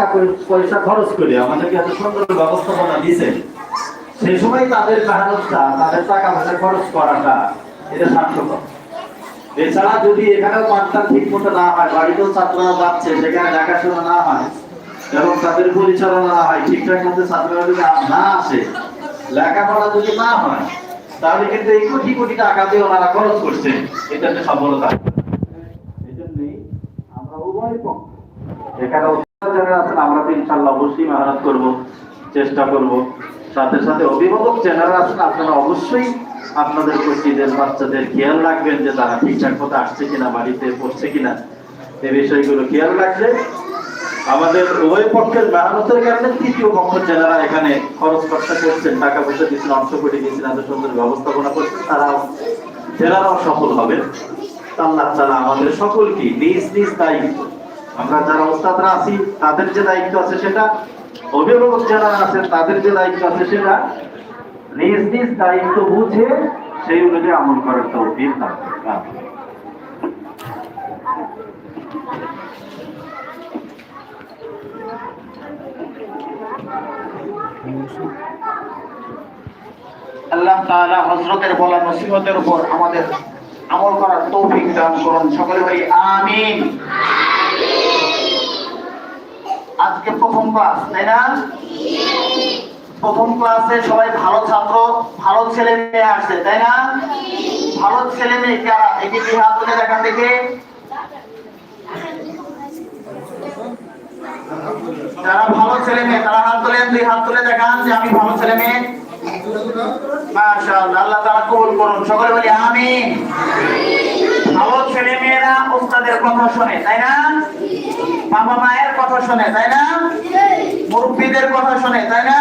টাকা পয়- পয়সা খরচ করে আমাদেরকে এত সুন্দর ব্যবস্থাপনা দিয়েছে। সেই সময় তাদের মেহনতটা তাদের টাকা পয়সা খরচ করাটা এটা সার্থকর এছাড়া যদি এখানেও পাঠটা ঠিক মতো না হয়, বাড়িতেও ছাত্ররা যাচ্ছে, সেখানে দেখাশোনা না হয়, এবং তাদের পরিচালনা না হয়, ঠিকঠাক মতো ছাত্ররা যদি না আসে, লেখাপড়া যদি না হয়, তাহলে কিন্তু এই কোটি কোটি টাকা দিয়ে ওনারা খরচ করছে। এটা একটা সফলতা। এই জন্যই আমরা উভয় পক্ষ এখানে উত্তর আমরা তো ইনশাল্লাহ অবশ্যই মেহনত করব, চেষ্টা করব। সাথে সাথে অভিভাবক আছেন, আপনারা অবশ্যই আপনাদের বাচ্চাদের খেয়াল রাখবেন যে তারা ঠিকঠাক মতো আসছে কিনা, বাড়িতে পড়ছে কিনা বিষয়গুলো খেয়াল আমাদের উভয় পক্ষের মেহনতের কারণে তৃতীয় পক্ষ যারা এখানে খরচ খরচা করছেন, টাকা পয়সা দিচ্ছেন, অংশ করে দিচ্ছেন, এত সুন্দর ব্যবস্থাপনা করছেন, তারাও, জেলারাও সফল হবে। আল্লাহ তাআলা আমাদের সকলকে নিজ নিজ দায়িত্ব আমরা যারা ওস্তাদরা আছি, তাদের যে দায়িত্ব আছে সেটা, অভিভাবক যারা আছেন, তাদের যে দায়িত্ব আছে সেটা নিজ নিজ দায়িত্ব বুঝে সেই অনুযায়ী আমল করার দান আল্লাহ তাআলা হযরতের বলা নসিহতের উপর আমাদের আমল করার তৌফিক দান করুন। সকলে ভাই আমিন। আজকে প্রথম ক্লাস, তাই না? প্রথম ক্লাসে সবাই ভালো ছাত্র, ভালো ছেলে মেয়ে আসছে, তাই না? ভালো ছেলে মেয়ে কারা? এটি হাত তুলে দেখান দেখে? যারা ভালো ছেলে মেয়ে, তারা হাত তুলেন দুই হাত তুলে দেখান যে আমি ভালো ছেলে মেয়ে। মাশাআল্লাহ, আল্লাহ তাআলা কবুল করুন, সকলে বলি আমিন। ভালো ছেলে মেয়েরা ওস্তাদের কথা শোনে, তাই না? বাবা মায়ের কথা শোনে, তাই না? মুরব্বীদের কথা শোনে, তাই না?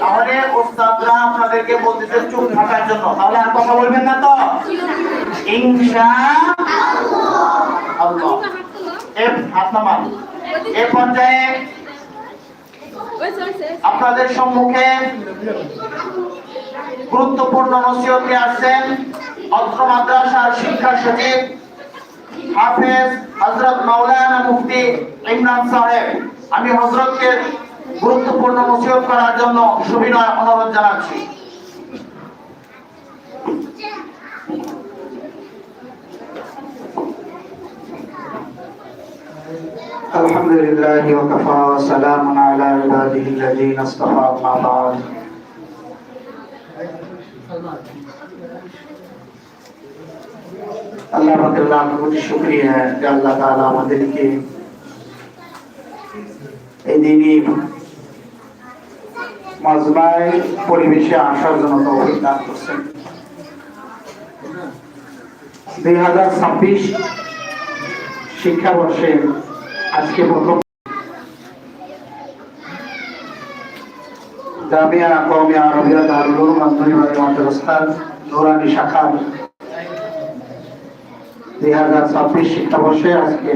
তাহলে ওস্তাদরা আপনাদেরকে বলতেছে চুপ থাকার জন্য। তাহলে আর কথা বলবেন না তো? ইনশা আল্লাহ। হাত নামান। এ পর্যায়ে আপনাদের সম্মুখে গুরুত্বপূর্ণ নসিহতে আসছেন অত্র মাদ্রাসার শিক্ষা সচিব হাফেজ হজরত মাওলানা মুফতি ইমরান সাহেব আমি হজরতকে গুরুত্বপূর্ণ নসিহত করার জন্য সুবিনয় অনুরোধ জানাচ্ছি الحمد لله وكفى وسلام على عباده الذين اصطفى أما بعد আল্লাহ পাকের লাখ কোটি শুকরিয়া যে আল্লাহ তাআলা আমাদেরকে এই দিনই পরিবেশে আসার জন্য তৌফিক দান করছেন। দুই হাজার ছাব্বিশ শিক্ষাবর্ষে আজকে প্রথম জামিয়া কওমিয়া আরবিয়া দারুল আন্দরিবাদ মাদ্রাসার নুরানি শাখার দুই হাজার ছাব্বিশ শিক্ষাবর্ষে আজকে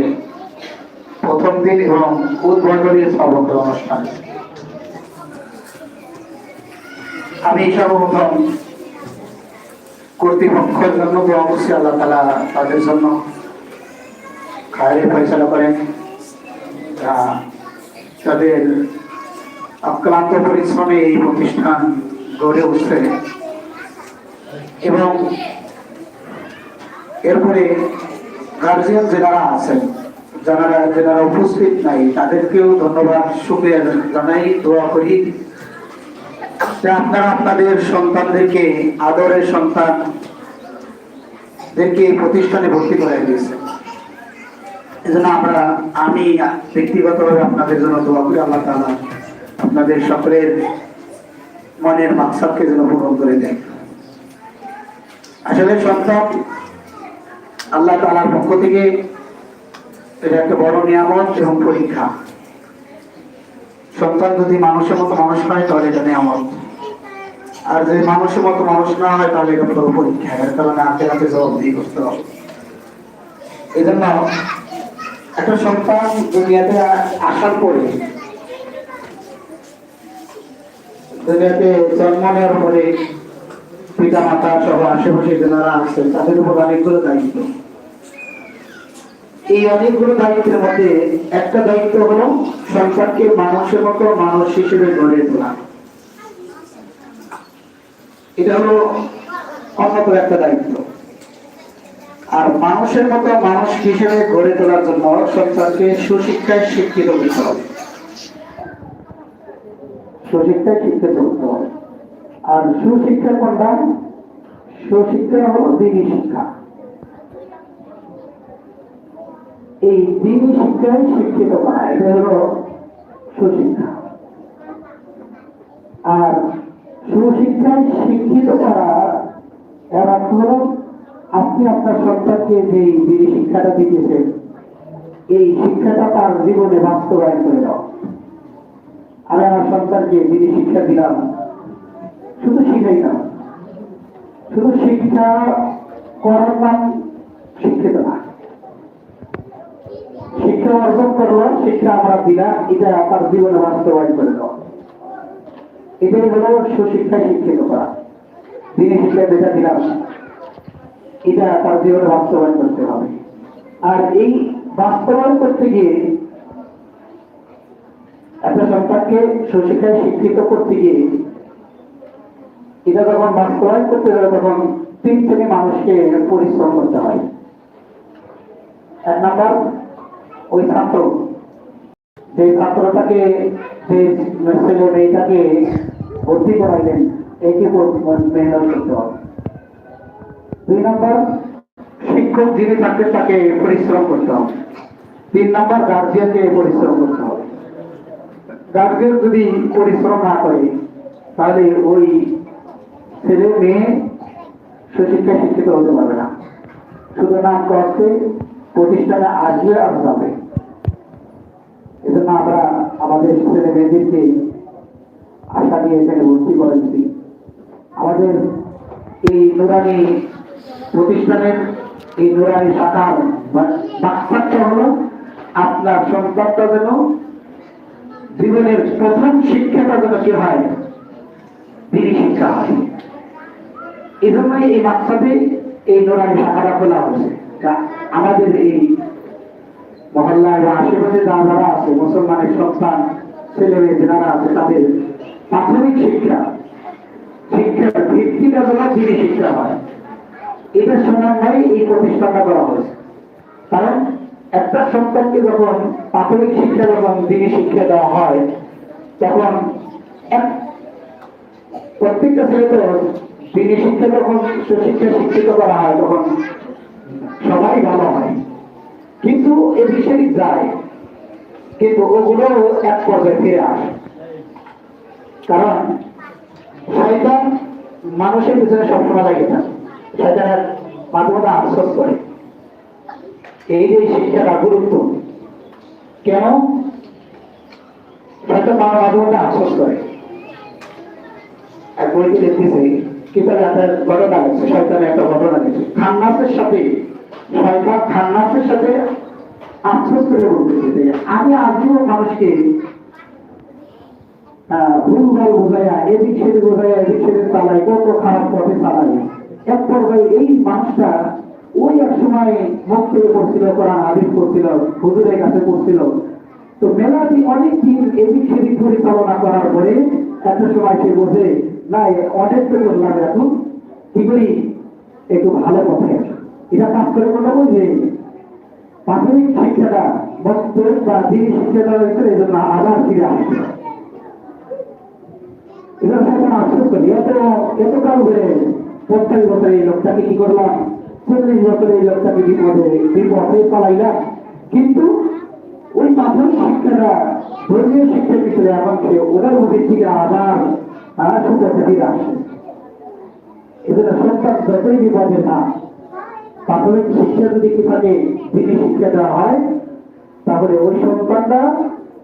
প্রথম দিন এবং উদ্বোধনী সর্বত্র অনুষ্ঠান। আমি সর্বপ্রথম কর্তৃপক্ষের জন্য দোয়া আল্লাহ তালা তাদের জন্য খায়রে ফয়সলা করেন। তাদের অক্লান্ত পরিশ্রমে এই প্রতিষ্ঠান গড়ে উঠছে। এবং এরপরে গার্জিয়ান যারা আছেন, যারা যারা উপস্থিত নাই, তাদেরকেও ধন্যবাদ, শুক্রিয়া জানাই, দোয়া করি। আপনারা আপনাদের সন্তানদেরকে, আদরের সন্তানদেরকে এই প্রতিষ্ঠানে ভর্তি করে দিয়েছেন। এজন্য আমরা, আমি ব্যক্তিগতভাবে আপনাদের জন্য দোয়া করি, আল্লাহ তাআলা আপনাদের সকলের মনের মাকসাদকে যেন পূরণ করে দেন। আসলে সন্তান আল্লাহ তাআলার পক্ষ থেকে এটা একটা বড় নিয়ামত এবং পরীক্ষা। সন্তান যদি মানুষের মতো মানুষ হয়, তাহলে এটা নিয়ামত। আর যদি মানুষের মতো মানুষ না হয়, তাহলে এটা বড় পরীক্ষা। এর কারণে হাতে হাতে জবাবদিহি করতে হবে। এই জন্য একটা সন্তান দুনিয়াতে আসার পরে, দুনিয়াতে জন্ম নেওয়ার পরে পিতা মাতা সহ আশেপাশে যারা আছেন তাদের উপর অনেকগুলো দায়িত্ব। এই অনেকগুলো দায়িত্বের মধ্যে একটা দায়িত্ব হলো সন্তানকে মানুষের মতো মানুষ হিসেবে গড়ে তোলা। এটা হলো অন্যতম একটা দায়িত্ব। আর মানুষের মতো মানুষ হিসেবে গড়ে তোলার জন্য সন্তানকে সুশিক্ষায় শিক্ষিত করতে হবে। সুশিক্ষায় শিক্ষিত করতে হবে। আর সুশিক্ষা কোনটা সুশিক্ষা হলো দিনী শিক্ষা। এই দিন শিক্ষায় শিক্ষিত সুশিক্ষা। আর সুশিক্ষায় শিক্ষিত করা, এর অর্থ হলো আপনি আপনার সন্তানকে যে দিনী শিক্ষাটা দিতেছেন, এই শিক্ষাটা তার জীবনে বাস্তবায়ন করে দাও। আমি আমার সন্তানকে দিনী শিক্ষা দিলাম, শুধু শিখাই না, শুধু শিক্ষা করার নাম শিক্ষিত না। অর্জন করল শিক্ষা আমরা দিলাম এটা তার জীবনে বাস্তবায়ন করে দেওয়া এটাই হলো সুশিক্ষায় শিক্ষিত করা দিনে শিক্ষা যেটা দিলাম, এটা তার জীবনে বাস্তবায়ন করতে হবে। আর এই বাস্তবায়ন করতে গিয়ে একটা সন্তানকে সুশিক্ষায় শিক্ষিত করতে গিয়ে এটা যখন বাস্তবায়ন করতে যাবে তখন তিন শ্রেণি মানুষকে পরিশ্রম করতে হয়। এক নাম্বার ওই ছাত্র। যে ছাত্রটাকে যে ছেলে মেয়েটাকে ভর্তি করাইলেন। একে মেহনত করতে হবে। দুই নম্বর, শিক্ষক যিনি থাকবেন তাকে পরিশ্রম করতে হবে। তিন নম্বর গার্জিয়ানকে পরিশ্রম করতে হবে। গার্জিয়ান যদি পরিশ্রম না করে, তাহলে ওই ছেলে মেয়ে সুশিক্ষা শিক্ষিত হতে পারবে না। শুধু নাম করতে প্রতিষ্ঠানে আসবে আর যাবে। এজন্য আমরা আমাদের ছেলে মেয়েদেরকে আশা নিয়ে এখানে ভর্তি করেছি। আমাদের এই নুরানি প্রতিষ্ঠানের এই নুরানি শাখার বাক্সাটা হলো আপনার সন্তানটা যেন জীবনের প্রথম শিক্ষাটা যেন কি হয়, দিনী শিক্ষা হয়। এই জন্যই এই বাচ্চাতে এই নুরানি শাখাটা খোলা হয়েছে। আমাদের এই মহল্লায় বা আশেপাশে যারা যারা আছে, মুসলমানের সন্তান, ছেলে মেয়ে যারা আছে, তাদের প্রাথমিক শিক্ষা। শিক্ষার ভিত্তিটা হলো দিনী শিক্ষা হয়। এটা সমন্বয়ে এই প্রতিষ্ঠানটা করা হয়েছে। কারণ একটা সন্তানকে যখন প্রাথমিক শিক্ষা যখন দিনী শিক্ষা দেওয়া হয়, তখন এক প্রত্যেকটা ছেলে তো দিনী শিক্ষা যখন সুশিক্ষা শিক্ষিত করা হয়, তখন সবাই ভালো হয়। কিন্তু এ বিষয়ে যায়। কিন্তু ওগুলো এক পর্যায়ে ফিরে আসে। কারণ শয়তান মানুষের পিছনে সবসময় লাগে থাকে। শয়তানের মাধ্যমে আফসোস করে। এই যে শিক্ষাটা গুরুত্ব। কেন? শয়তান মানব মাধ্যমে আফসোস করে। এক বইতে লিখতেছে কিতাবে একটা ঘটনা আছে, শয়তানের একটা ঘটনা আছে। খান্নাসের সাথে শয়তান খান্নাসের সাথে আফসোস করে বলতেছে আমি আজও মানুষকে ভুল ভালো বোঝাইয়া এদিক সেদিক বোঝাইয়া এদিক সেদিক চালাই কত খারাপ পথে চালাই এক পর্যায়ে এই মানুষটা ওই এক সময় মুখ থেকে কোরআন আদিস করছিল হুজুরের কাছে পড়ছিল। তো মেলা দিন অনেক দিন এদিক সেদিক পরিচালনা করার পরে একটা সময় সে বোঝে না অনেক তো করলাম এখন। করি? একটু ভালো পথে এটা কাজ করে কথা বলছে প্রাথমিক শিক্ষাটা বক্তব্য বা দিনী শিক্ষাটা হয়েছে, এই জন্য আবার ফিরে আসছে এটা এখন করি এত এত কাল ধরে প্রত্যেক বছর এই লোকটাকে কি করলাম চল্লিশ বছর এই লোকটাকে বিপদে বিপদে পালাইলাম কিন্তু ওই প্রাথমিক শিক্ষাটা, ধর্মীয় শিক্ষা পিছনে এখন সে ওদের মধ্যে থেকে আবার তারা সুযোগে ফিরে আসে। এজন্য সন্তান যতই বিপদে না প্রাথমিক শিক্ষা যদি কি থাকে দিনী শিক্ষা দেওয়া হয়, তাহলে ওই সন্তানটা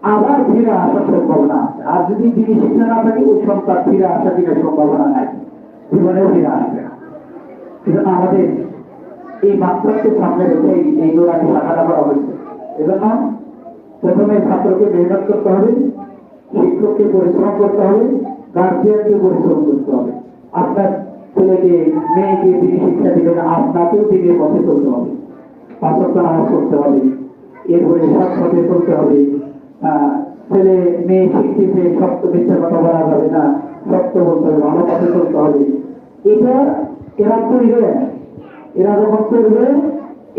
আবার ফিরে আসার সম্ভাবনা আর যদি দিনী শিক্ষা না থাকে, ওই সন্তান ফিরে আসার দিনের সম্ভাবনা নাই। জীবনেও ফিরে আসবে না। আমাদের এই মাত্রাকে সামনে রেখে এই- দৌড়াটি শাখাটা করা হয়েছে। এজন্য প্রথমে ছাত্রকে মেহনত করতে হবে, শিক্ষককে পরিশ্রম করতে হবে গার্জিয়ানকে পরিশ্রম করতে হবে। আপনার ছেলেকে মেয়েকে তিনি শিক্ষা দিবেন আপনাকেও দিনের পথে চলতে হবে। পাঁচত্ব নামাজ করতে হবে, এরপরে সৎ পথে চলতে হবে। ছেলে মেয়ে শিক্ষিতে সত্য মিথ্যা কথা বলা যাবে না সত্য বলতে হবে, ভালো পথে চলতে হবে। এটা এরা করবে এরা যখন করবে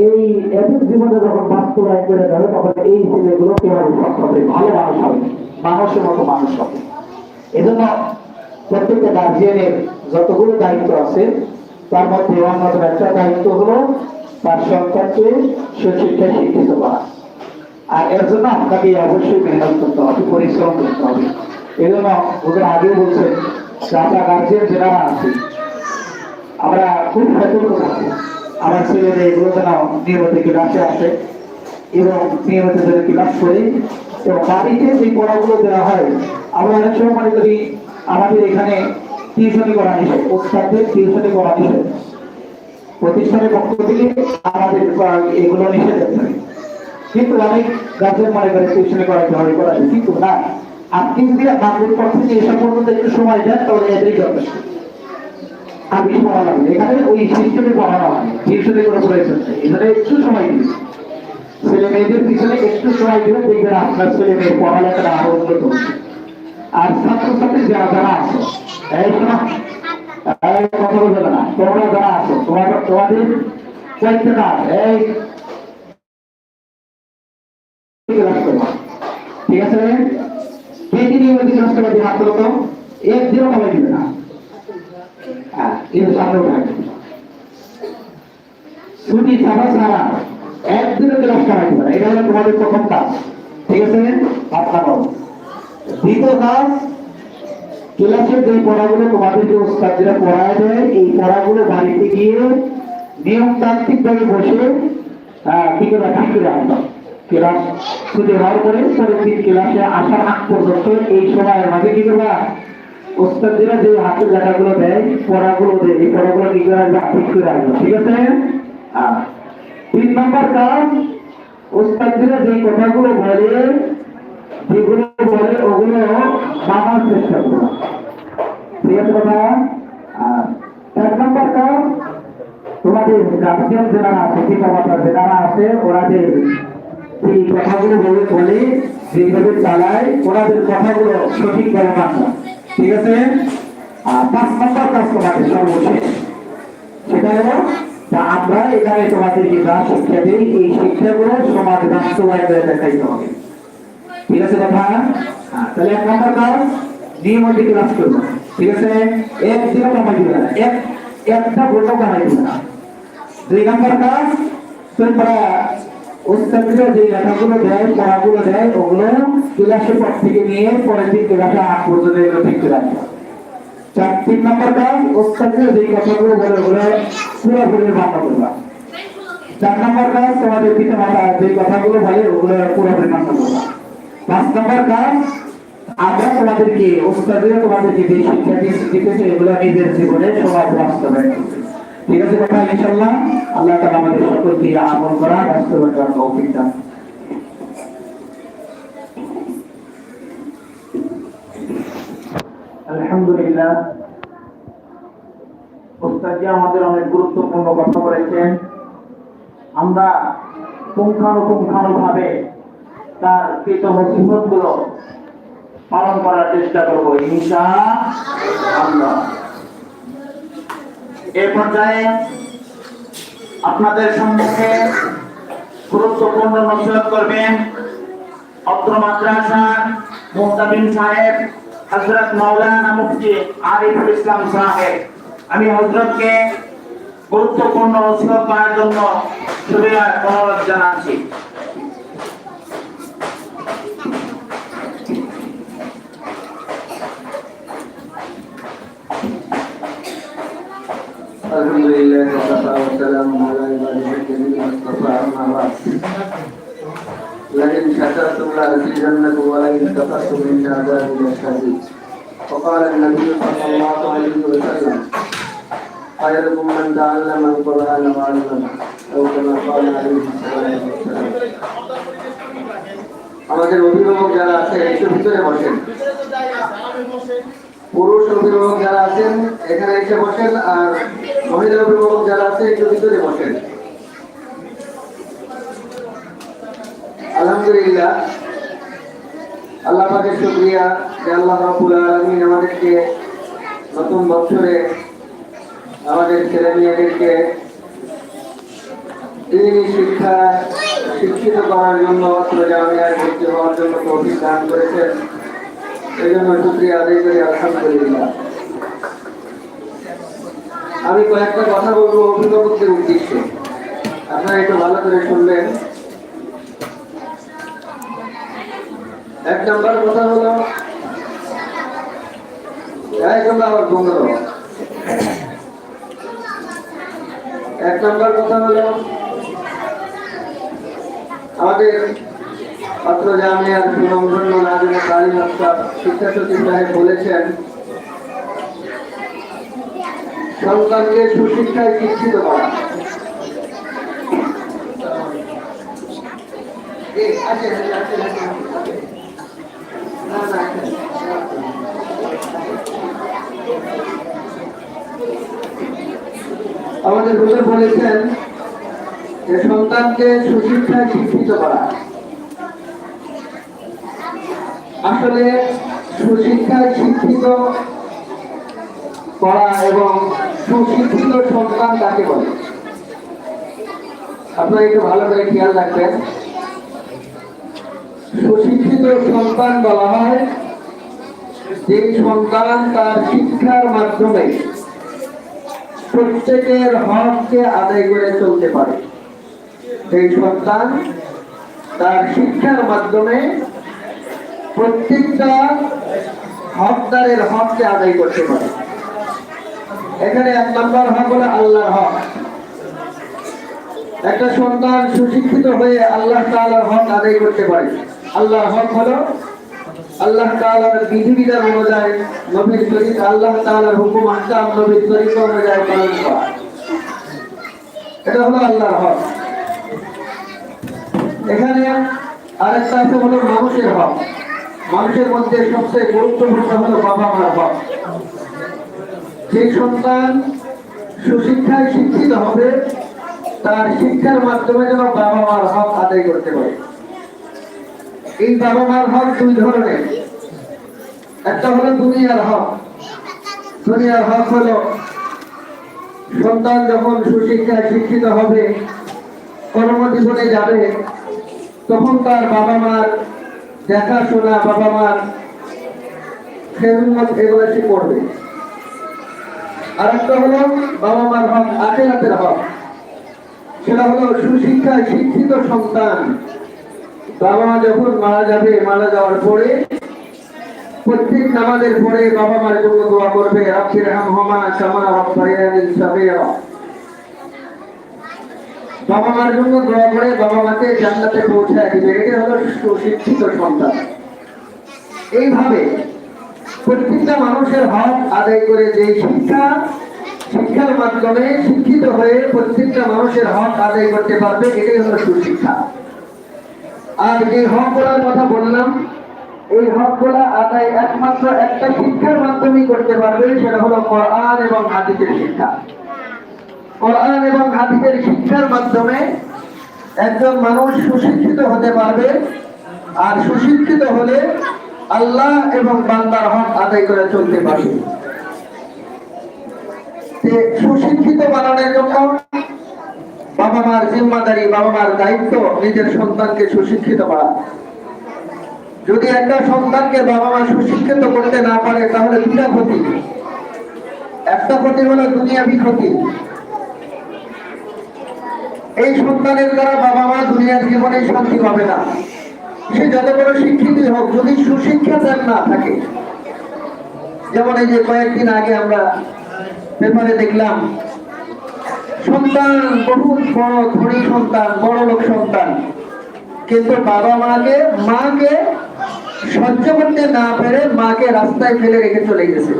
এই এদের জীবনে যখন বাস্তবায়ন করে যাবে তখন এই ছেলেগুলো কীভাবে সৎ পথে ভালো মানুষ হবে, মানুষের মতো মানুষ হবে। এজন্য প্রত্যেকটা গার্জিয়ানের যতগুলো দায়িত্ব আছে, তার মধ্যে অন্যতম একটা দায়িত্ব হলো তার সন্তানকে সুশিক্ষায় শিক্ষিত করা। আর এর জন্য আপনাকে অবশ্যই মেহনত করতে হবে, পরিশ্রম করতে হবে। এই জন্য ওদের আগেও বলছেন যে, আমরা গার্জিয়ান যারা আছি। আমরা খুব সতর্ক থাকি। আমার ছেলেদের এগুলো যেন নিয়মিত ক্লাসে আসে এবং নিয়মিত যেন ক্লাস করি এবং বাড়িতে যে পড়াগুলো দেওয়া হয়, আমরা অনেক সময় মনে করি আমাদের এখানে টিউশনি করা নিষেধ ওস্তাদদের টিউশনি করা নিষেধ। প্রতিষ্ঠানের পক্ষ থেকে আমাদের এগুলো নিষেধ কিন্তু অনেক গার্জেন মনে করে টিউশনি করাতে হবে করাতে কিন্তু না। আপনি যদি আপনাদের পক্ষ থেকে এসব পর্যন্ত একটু সময় দেন, তাহলে এটাই যথেষ্ট। বেশি পড়া লাগবে। এখানে ওই সিস্টেমে পড়ানো হয় টিউশনে কোনো প্রয়োজন নেই। এখানে একটু সময় দিন। ছেলে মেয়েদের পিছনে একটু সময় দিলে দেখবেন আপনার ছেলে মেয়ের পড়ালেখাটা আরও উন্নত আর ছাত্রছাত্রী যারা যারা আছে এই কথা বলবে হাত তো? এক দিনও না। হ্যাঁ কিন্তু সামনে উঠে ছুটি ছাড়া ছাড়া একদিনে ক্লাস করাই দিবে না। এটা হলো তোমাদের প্রথম কাজ। ঠিক আছে? আপনার দ্বিতীয় কাজ ক্লাসের যে পড়াগুলো তোমাদেরকে ওস্তাদরা পড়ায় দেয়। এই পড়াগুলো বাড়িতে গিয়ে নিয়মতান্ত্রিক ভাবে বসে ঠিক করে ক্লাস হওয়ার পরে পরের দিন ক্লাসে আসার আগ পর্যন্ত এই কি করবা? ওস্তাদরা যে হাতের লেখাগুলো দেয়, পড়াগুলো দেয়, এই পড়াগুলো করে আসবা ঠিক করে আসবা ঠিক আছে? তিন নম্বর কাজ, ওস্তাদরা যে কথাগুলো বলে যেগুলো বলে ওগুলো মানার চেষ্টা করো ঠিক আছে কথা এক নম্বর কাজ তোমাদের গার্জিয়ান যারা আছে যারা আছে যে এই কথাগুলো বলে বলে যেভাবে চালায়, ওনাদের কথাগুলো সঠিকভাবে মানা ঠিক আছে? আর পাঁচ নম্বর কাজ তোমাদের সর্বশেষ। সেটা আমরা এখানে তোমাদেরকে যা শিক্ষা দিই, এই শিক্ষাগুলো সমাজ বাস্তবায়নে দেখাইতে হবে। ঠিক আছে কথা হ্যাঁ, তাহলে এক নম্বর কাজ নিয়মিত ক্লাস করব। ঠিক আছে? এক দিনও কমাই দিবে না এক একটা বইটাও কমাই দিবে না দুই নম্বর কাজ তোমরা ওস্তাদরা যে লেখাগুলো দেয় পড়াগুলো দেয় ওগুলো ক্লাসের পর থেকে নিয়ে পরের দিন ক্লাসে আট পর্যন্ত এগুলো ঠিক রাখবে। চার তিন নম্বর কাজ ওস্তাদরা যে কথাগুলো বলে ওগুলো পুরোপুরি মান্য করবা। চার নম্বর কাজ তোমাদের পিতা মাতা যে কথাগুলো বলে ওগুলো পুরোপুরি মান্য করবা। পাঁচ নম্বর কাজ, আমরা তোমাদেরকে, ওস্তাদরা তোমাদেরকে যে শিক্ষা এগুলো নিজের জীবনে ঠিক আছে কথা ইনশাল্লাহ আল্লাহ তাআলা আমাদের সকলকে আমল করা আলহামদুলিল্লাহ। আমাদের অনেক গুরুত্বপূর্ণ কথা বলেছেন। আমরা পুঙ্খানুপুঙ্খানু ভাবে তার কৃত নসিহতগুলো পালন করার চেষ্টা করব এ পর্যায়ে আপনাদের সম্মুখে গুরুত্বপূর্ণ নসিহত করবেন অত্র মাদ্রাসার মুহতাবিন সাহেব হজরত মাওলানা মুফতি আরিফুল ইসলাম সাহেব। আমি হজরতকে গুরুত্বপূর্ণ নসিহত করার জন্য শুভেচ্ছা অনুরোধ জানাচ্ছি। الحمد لله وكفى وسلام على عباده الذين اصطفى اما بعد لئن شكرتم لازيدنكم ولئن كفرتم ان عذابي لشديد وقال النبي صلى الله عليه وسلم خيركم من تعلم القران وعلمه او كما قال عليه الصلاه والسلام আমাদের অভিভাবক যারা আছে একটু ভিতরে বসেন পুরুষ অভিভাবক যারা আছেন, এখানে এসে বসেন, আর মহিলা অভিভাবক যারা আছে, একটু ভিতরে বসেন। আলহামদুলিল্লাহ। শুকরিয়া যে আল্লাহ রাব্বুল আলামিন আমাদেরকে নতুন বছরে আমাদের ছেলে মেয়েদেরকে দিনী শিক্ষা শিক্ষিত করার জন্য অত্র জামিয়ায় ভর্তি হওয়ার জন্য তৌফিক দান করেছেন। আমি কয়েকটা কথা বলব অভিভাবকদের উদ্দেশ্যে। আপনারা একটু ভালো করে শুনবেন। এক নম্বর কথা হলো আমার বন্ধু। এক নম্বর কথা হলো, আমাদের জামিয়ার আফতাব শিক্ষা সচিব সাহেব বলেছেন, সন্তানকে সুশিক্ষায় শিক্ষিত করা। আমাদের হুজুর বলেছেন যে সন্তানকে সুশিক্ষায় শিক্ষিত করা। আসলে সুশিক্ষায় শিক্ষিত করা এবং সুশিক্ষিত সন্তান কাকে বলে? আপনারা একটু ভালো করে খেয়াল রাখবেন। সুশিক্ষিত সন্তান বলা হয় যে সন্তান তার শিক্ষার মাধ্যমে প্রত্যেকের হককে আদায় করে চলতে পারে। সেই সন্তান তার শিক্ষার মাধ্যমে প্রত্যেকটা হকদারের হককে আদায় করতে পারে। এখানে এক নম্বর হক হলো আল্লাহর হক। একটা সন্তান সুশিক্ষিত হয়ে আল্লাহ তাআলার হক আদায় করতে পারে। আল্লাহর হক হলো আল্লাহ তাআলার বিধিবিধান অনুযায়ী নবীর তরিকা, আল্লাহ তাআলার হুকুম, আহকাম নবীর তরিকা অনুযায়ী পালন করা। এটা হলো আল্লাহর হক। এখানে আরেকটা হলো মানুষের হক। মানুষের মধ্যে সবচেয়ে গুরুত্বপূর্ণ হলো বাবা মার হক যে সন্তান সুশিক্ষায় শিক্ষিত হবে, তার শিক্ষার মাধ্যমে যেন বাবা মার হক আদায় করতে পারে। এই বাবা মার হক দুই ধরনের। একটা হলো দুনিয়ার হক। দুনিয়ার হক হলো সন্তান যখন সুশিক্ষায় শিক্ষিত হবে, কর্মজীবনে যাবে, তখন তার বাবা মার দেখাশোনা বাবা মার খেদমত এগুলো সে করবে। আর একটা হলো বাবা মার হক, আখেরাতের হক। সেটা হলো সুশিক্ষায় শিক্ষিত সন্তান। বাবা মা যখন মারা যাবে, মারা যাওয়ার পরে প্রত্যেক নামাজের পরে বাবা মার জন্য দোয়া করবে রাব্বির হামহুমা কামা রাব্বায়ানি সাগীরা। বাবা মার জন্য দোয়া করে বাবা মাকে জান্নাতে পৌঁছায় দিবে এটা হলো সুশিক্ষিত সন্তান। এইভাবে প্রত্যেকটা মানুষের হক আদায় করে যে শিক্ষা, শিক্ষার মাধ্যমে শিক্ষিত হয়ে প্রত্যেকটা মানুষের হক আদায় করতে পারবে, এটাই হলো সুশিক্ষা। আর যে হকগুলার কথা বললাম, এই হকগুলা আদায় একমাত্র একটা শিক্ষার মাধ্যমেই করতে পারবে, সেটা হলো কোরআন এবং হাদিসের শিক্ষা। কোরআন এবং হাদিসের শিক্ষার মাধ্যমে একজন মানুষ সুশিক্ষিত হতে পারবে আর সুশিক্ষিত হলে আল্লাহ এবং বান্দার হক আদায় করে চলতে পারবে। সুশিক্ষিত বানানোর জন্য বাবা মার জিম্মাদারি, বাবা মার দায়িত্ব নিজের সন্তানকে সুশিক্ষিত করা। যদি একটা সন্তানকে বাবা মা সুশিক্ষিত করতে না পারে, তাহলে দুটা ক্ষতি। একটা ক্ষতি হলো দুনিয়াবি ক্ষতি। এই সন্তানের দ্বারা বাবা মা দুনিয়ার জীবনে শান্তি পাবে না। সে যত বড় শিক্ষিতই হোক, যদি সুশিক্ষা তার না থাকে, যেমন এই যে কয়েকদিন আগে আমরা পেপারে দেখলাম, সন্তান বহু বড় ধনী সন্তান, বড় লোক সন্তান। কিন্তু বাবা মাকে মাকে সহ্য করতে না পেরে মাকে রাস্তায় ফেলে রেখে চলে গেছে।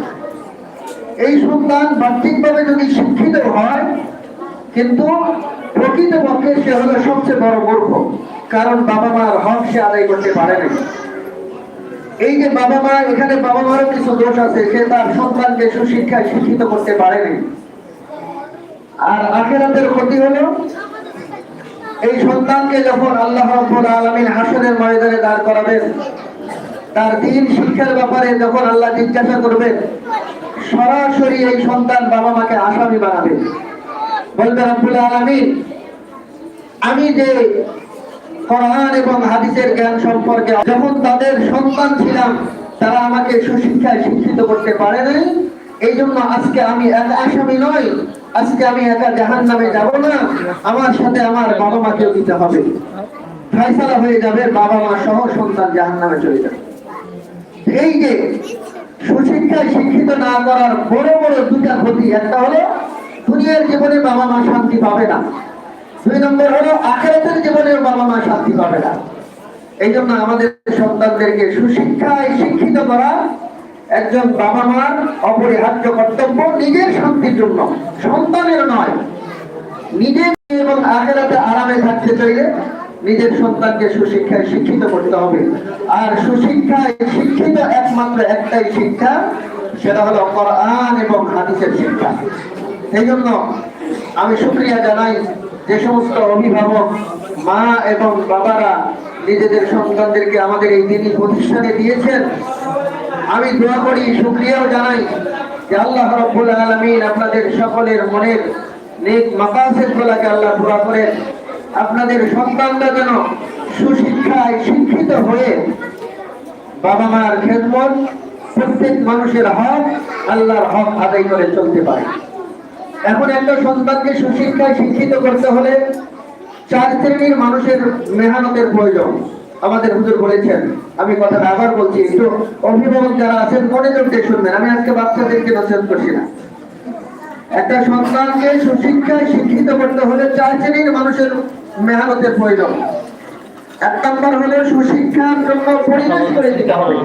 এই সন্তান বাহ্যিকভাবে যদি শিক্ষিত হয়, কিন্তু প্রকৃত পক্ষে সে হলো সবচেয়ে বড় মূর্খ, কারণ বাবা মার হক সে আদায় করতে পারে না এই যে বাবা মা এখানে বাবা মারও কিছু দোষ আছে, সে তার সন্তানকে সুশিক্ষায় শিক্ষিত করতে পারেনি আর আখেরাতের ক্ষতি হলো, এই সন্তানকে যখন আল্লাহ রাব্বুল আলামিন হাসরের ময়দানে দাঁড় করাবেন, তার দিন শিক্ষার ব্যাপারে যখন আল্লাহ জিজ্ঞাসা করবেন, সরাসরি এই সন্তান বাবা মাকে আসামি বানাবে। আমি যে কোরআন এবং হাদিসের জ্ঞান সম্পর্কে যখন তাদের সন্তান ছিলাম, তারা আমাকে সুশিক্ষায় শিক্ষিত করতে পারে নাই। এই জন্য আজকে আমি একা আসামি নই, আজকে আমি একা জাহান নামে যাব না, আমার সাথে আমার বাবা মাকেও দিতে হবে। ফয়সালা হয়ে যাবে বাবা মা সহ সন্তান জাহান নামে চলে যাবে। এই যে সুশিক্ষায় শিক্ষিত না করার বড় বড় দুটা ক্ষতি, একটা হলো দুনিয়ার জীবনে বাবা মা শান্তি পাবে না। দুই নম্বর হলো আখেরাতের জীবনে বাবা মা শান্তি পাবে না। এই জন্য আমাদের সন্তানদেরকে সুশিক্ষায় শিক্ষিত করা একজন বাবা মার অপরিহার্য কর্তব্য নিজের শান্তির জন্য, সন্তানের নয়। নিজে এবং আখেরাতে আরামে থাকতে চাইলে নিজের সন্তানকে সুশিক্ষায় শিক্ষিত করতে হবে। আর সুশিক্ষায় শিক্ষিত একমাত্র একটাই শিক্ষা, সেটা হলো কোরআন এবং হাদিসের শিক্ষা। এই জন্য আমি শুক্রিয়া জানাই যে সমস্ত অভিভাবক, মা এবং বাবারা নিজেদের সন্তানদেরকে আমাদের এই দিনী প্রতিষ্ঠানে দিয়েছেন। আমি দোয়া করি, শুক্রিয়াও জানাই যে আল্লাহ রব্বুল আলামিন আপনাদের সকলের মনের নেক মাকাসেদ গুলাকে আল্লাহ দোয়া করেন। আপনাদের সন্তানরা যেন সুশিক্ষায় শিক্ষিত হয়ে বাবা মার খেদমত প্রত্যেক মানুষের হক আল্লাহর হক আদায় করে চলতে পারে। এখন একটা সন্তানকে সুশিক্ষায় শিক্ষিত করতে হলে চার শ্রেণির মানুষের মেহনতের প্রয়োজন। আমাদের হুজুর বলেছেন, আমি কথাটা আবার বলছি, একটু অভিভাবক যারা আছেন, মনোযোগ দিয়ে শুনবেন। আমি আজকে বাচ্চাদেরকে নচেন করছি না। একটা সন্তানকে সুশিক্ষায় শিক্ষিত করতে হলে চার শ্রেণির মানুষের মেহনতের প্রয়োজন। এক নম্বর হলো সুশিক্ষার জন্য পরিবেশ করে দিতে হবে।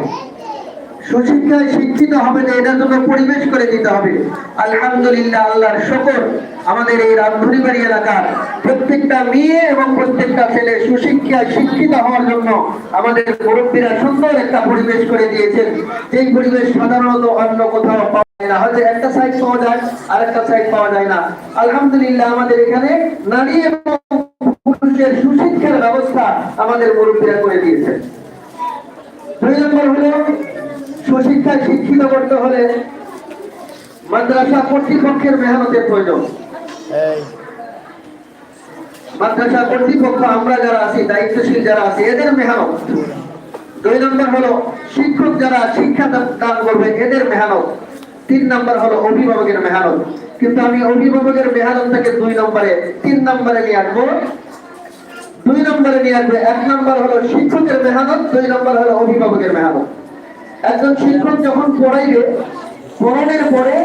সুশিক্ষায় শিক্ষিত হবে যে এটার জন্য পরিবেশ করে দিতে হবে। আলহামদুলিল্লাহ, আল্লাহর শকর আমাদের এই রামধুরিবাড়ি এলাকার প্রত্যেকটা মেয়ে এবং প্রত্যেকটা ছেলে সুশিক্ষায় শিক্ষিত হওয়ার জন্য আমাদের মুরব্বীরা সুন্দর একটা পরিবেশ করে দিয়েছেন। যেই পরিবেশ সাধারণত অন্য কোথাও না। না। আলহামদুলিল্লাহ, আমাদের এখানে নারী এবং পুরুষের সুশিক্ষার ব্যবস্থা আমাদের মুরব্বীরা করে দিয়েছেন। দুই নম্বর হলো সুশিক্ষায় শিক্ষিত করতে হলে মাদ্রাসা কর্তৃপক্ষের মেহনতের প্রয়োজন। মাদ্রাসা কর্তৃপক্ষ আমরা যারা আছি দায়িত্বশীল যারা আছি এদের মেহনত। দুই নম্বর হলো শিক্ষক যারা শিক্ষা দান- করবে এদের মেহনত। তিন নম্বর হলো অভিভাবকের মেহনত। কিন্তু আমি অভিভাবকের মেহনতটাকে দুই নম্বরে তিন নম্বরে নিয়ে আসব। দুই নম্বরে নিয়ে আসবে এক নম্বর হলো শিক্ষকের মেহনত দুই নম্বর হলো অভিভাবকের মেহনত। একজন শিক্ষক যখন পড়াইবে, পড়ানোর পরে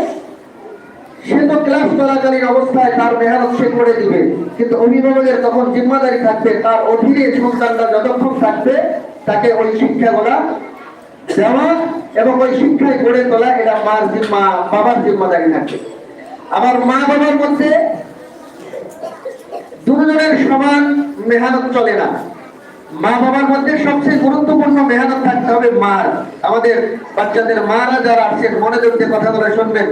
সে তো ক্লাস চলাকালীন অবস্থায় তার মেহনত সে করে দিবে। কিন্তু অভিভাবকের তখন জিম্মাদারি থাকবে, তার অধীনে সন্তানরা যতক্ষণ থাকবে, তাকে ওই শিক্ষাগুলা দেওয়া এবং ওই শিক্ষায় গড়ে তোলা এটা মার জিম্মা, বাবার জিম্মাদারি থাকবে। আবার মা বাবার মধ্যে দুজনের সমান মেহনত চলে না। মা বাবার মধ্যে সবচেয়ে গুরুত্বপূর্ণ মেহনত থাকতে হবে মার। আমাদের বাচ্চাদের মারা যারা আছেন মনোযোগ দিয়ে বলে শুনবেন।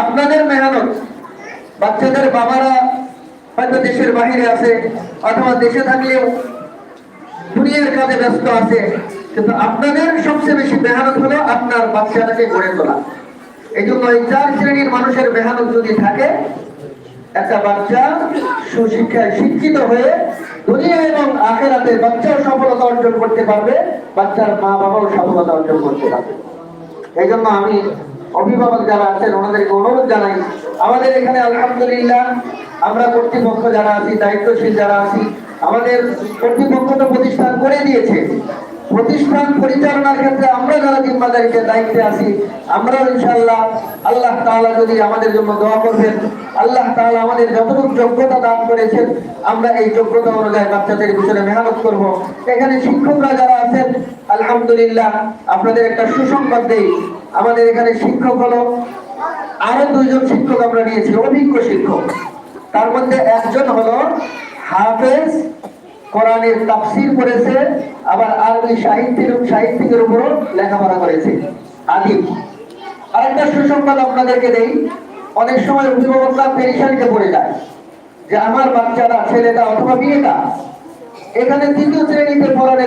আপনাদের মেহনত, বাচ্চাদের বাবারা হয়তো দেশের বাহিরে আছে, অথবা দেশে থাকলেও দুনিয়ার কাজে ব্যস্ত আছে, কিন্তু আপনাদের সবচেয়ে বেশি মেহনত হলো আপনার বাচ্চাটাকে গড়ে তোলা। এই জন্য এই চার শ্রেণির মানুষের মেহনত যদি থাকে, একটা বাচ্চা সুশিক্ষায় শিক্ষিত হয়ে দুনিয়া এবং আখেরাতে বাচ্চার সফলতা অর্জন করতে পারবে, বাচ্চার মা বাবাও সফলতা অর্জন করতে পারবে। এই জন্য আমি অভিভাবক যারা আছেন, ওনাদেরকে অনুরোধ জানাই, আমাদের এখানে আলহামদুলিল্লাহ আমরা কর্তৃপক্ষ যারা আছি, দায়িত্বশীল যারা আছি, আমাদের কর্তৃপক্ষ তো প্রতিষ্ঠান করে দিয়েছে। প্রতিষ্ঠান পরিচালনার ক্ষেত্রে আমরা যারা জিম্মাদারিতে দায়িত্বে আছি আমরা ইনশাআল্লাহ আল্লাহ তাআলা যদি আমাদের জন্য দোয়া করবেন, আল্লাহ তাআলা আমাদের যতটুকু যোগ্যতা দান করেছেন, আমরা এই যোগ্যতা অনুযায়ী বাচ্চাদের পিছনে মেহনত করব। এখানে শিক্ষকরা যারা আছেন, আলহামদুলিল্লাহ আপনাদের একটা সুসংবাদ দেই। আমাদের এখানে শিক্ষক হলো, আরও দুইজন শিক্ষক আমরা নিয়েছি, অভিজ্ঞ শিক্ষক। তার মধ্যে একজন হলো হাফেজ কোরআনের তাফসির করেছে আবার আরবি সাহিত্যের সাহিত্যিকের উপর লেখাপড়া করেছে। আদিম আরেকটা সুসংবাদ আপনাদেরকে দেই। অনেক সময় অভিভাবকরা পেরিশানিতে পড়ে যায় যে আমার বাচ্চারা, ছেলেটা অথবা মেয়েটা, এখানে তৃতীয় শ্রেণীতে পড়ার